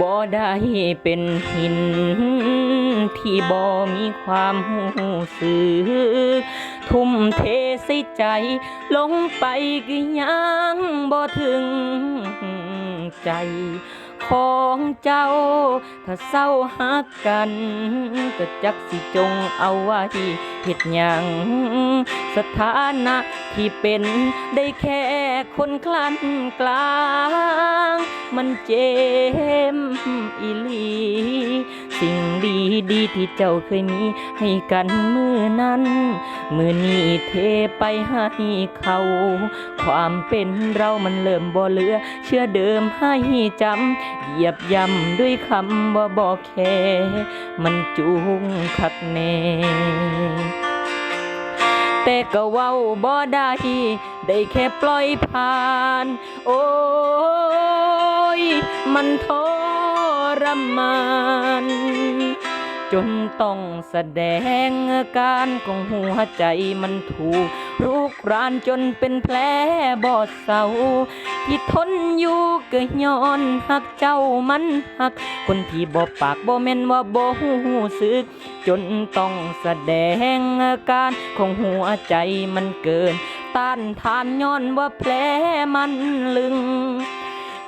บ่ได้เป็นหิน ที่บ่มีความหูสึกทุ่มเทใส่ใจ ลงไปก็ยังบ่ถึงใจของเจ้า ถ้าเศร้าหักกัน ก็จักสิจงเอาไว้เฮ็ดหยัง สถานะที่เป็นได้แค่ คนคลั่นกลาง มันเจ็บอีลี สิ่งดีดีๆที่เจ้าเคยมีให้กันมือนั้น มือนี้เทไปให้เขา ความเป็นเรามันเริ่มบ่เหลือ เชื่อเดิมให้จำ เหยียบย่ำด้วยคำว่าบอแค่ มันจูงคักแน่แต่ก็เว้าบ่ได้ ได้แค่ปล่อยผ่าน โอ้ย มันทรมาน จนต้องแสดงอาการของหัวใจมันถูกรุกรานจนเป็นแผลบอดเศร้าที่ทนอยู่ก็ย้อนหักเจ้ามันหัก คนที่บ่ปากบ่แม่นว่าบ่หูสึก จนต้องแสดงอาการของหัวใจมันเกิน ต้านทานย้อนว่าแผลมันลึง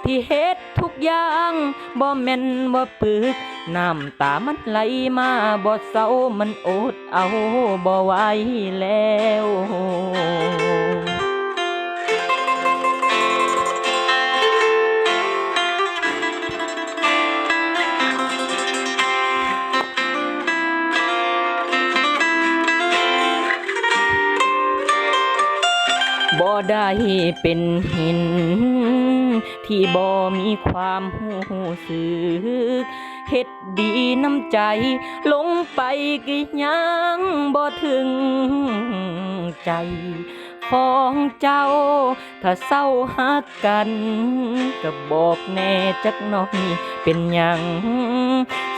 ที่เฮ็ดทุกอย่างบ่แม่นว่าปึกน้ำตามันไหลมาบ่เศร้ามันอดเอาบ่ไหวแล้ว ได้เป็นหิน ที่บ่มีความหูสึกเฮ็ดดีน้ำใจ ลงไปก็ยังบ่ถึงใจของเจ้า ถ้าเศร้าหักกันก็บอกแน่จักหน่อยเป็นหยัง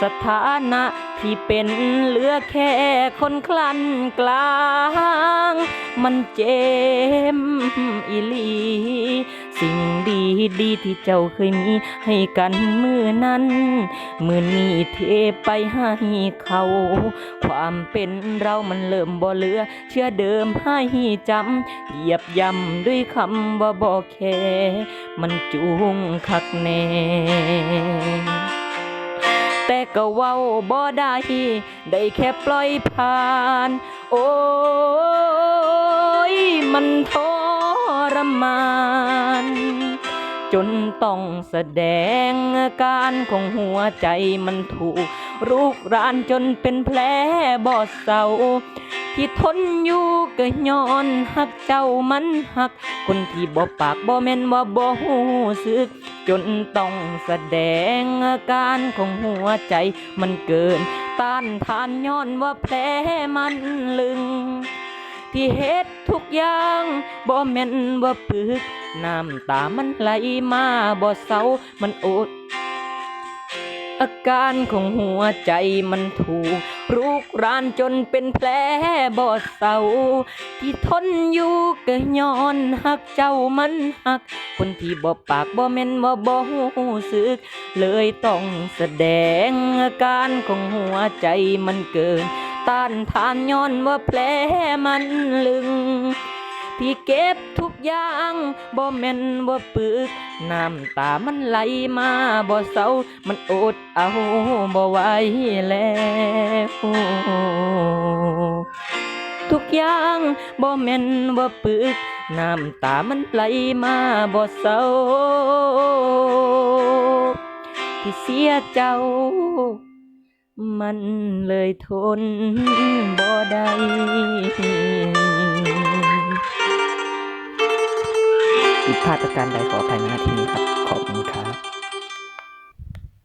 สถานะที่เป็นเหลือแค่คนคลันกลาง มันเจ็บอีลี สิ่งดีดีๆที่เจ้าเคยมีให้กันมือนั้นมือนี้เทไปให้เขา ความเป็นเรามันเริ่มบ่เหลือ เชื่อเดิมให้จำเหยียบย่ำด้วยคำว่าบ่แค่มันจูงคักแน่ แต่ก็เว้าบ่ได้ได้แค่ปล่อยผ่าน โอ้ยมันทรมาน จนต้องแสดงอาการของหัวใจมันถูกรุกรานจนเป็นแผลบอดเศร้า ที่ทนอยู่ก็ย้อนหักเจ้ามันหัก คนที่บ่ปากบ่แม่นว่าบ่หูสึก จนต้องแสดงอาการของหัวใจมันเกิน ต้านทานย้อนว่าแผลมันลึง ที่เฮ็ดทุกอย่างบ่แม่นว่าปึก น้ำตามันไหลมาบ่เศร้ามันอดอาการของหัวใจมันถูก รุกรานจนเป็นแผลบอดเศร้าที่ทนอยู่ก็ย้อนหักเจ้ามันหัก คนที่บ่ปากบ่แม่นว่าบ่หูสึก เลยต้องแสดงอาการของหัวใจมันเกิน ต้านทานย้อนว่าแผลมันลึงที่เก็บทุกอย่างบ่แม่นว่าปึก น้ำตามันไหลมาบ่เศร้า มันอดเอาบ่ไหวแล้ว โอ้ทุกอย่างบ่แม่นว่าปึก น้ำตามันไหลมาบ่เศร้าที่เสียเจ้า มันเลยทนบ่ได้ผิดพลาดประการใดขออภัยมาทีนี้ครับ